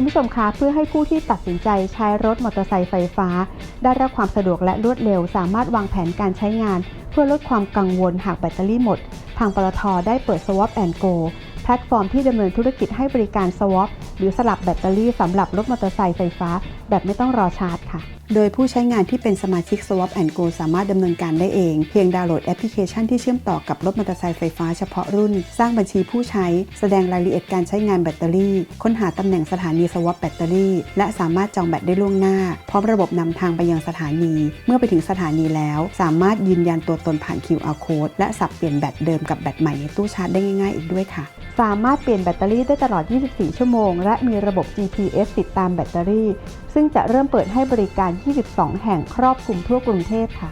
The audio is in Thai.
คุณผู้ชมคะเพื่อให้ผู้ที่ตัดสินใจใช้รถมอเตอร์ไซค์ไฟฟ้า ได้รับความสะดวกและรวดเร็ว สามารถวางแผนการใช้งาน เพื่อลดความกังวลหากแบตเตอรี่หมด ทางปตทได้เปิด Swap and Go ลตฟอร์มที่ดำเนินธุรกิจให้บริการ Swap หรือสลับแบตเตอรี่สำหรับรถมอเตอร์ไซค์ไฟฟ้า แบบไม่ต้องรอชาร์จค่ะ โดยผู้ใช้งานที่เป็นสมาชิก Swap and Go สามารถดำเนินการได้เอง เพียงดาวน์โหลดแอปพลิเคชันที่เชื่อมต่อกับรถมอเตอร์ไซค์ไฟฟ้าเฉพาะรุ่น สร้างบัญชีผู้ใช้ แสดงรายละเอียดการใช้งานแบตเตอรี่ ค้นหาตำแหน่งสถานี Swap แบตเตอรี่ และสามารถจองแบตได้ล่วงหน้า พร้อมระบบนำทางไปยังสถานี เมื่อไปถึงสถานีแล้ว สามารถยืนยันตัวตนผ่าน QR code และสับเปลี่ยนแบตเดิมกับแบตใหม่ในตู้ชาร์จได้ง่าย ๆ อีกด้วยค่ะสามารถเปลี่ยนแบตเตอรี่ได้ตลอด 24 ชั่วโมง และมีระบบ GPS ติดตามแบตเตอรี่ ซึ่งจะเริ่มเปิดให้บริการ 22 แห่งครอบคลุมทั่วกรุงเทพค่ะ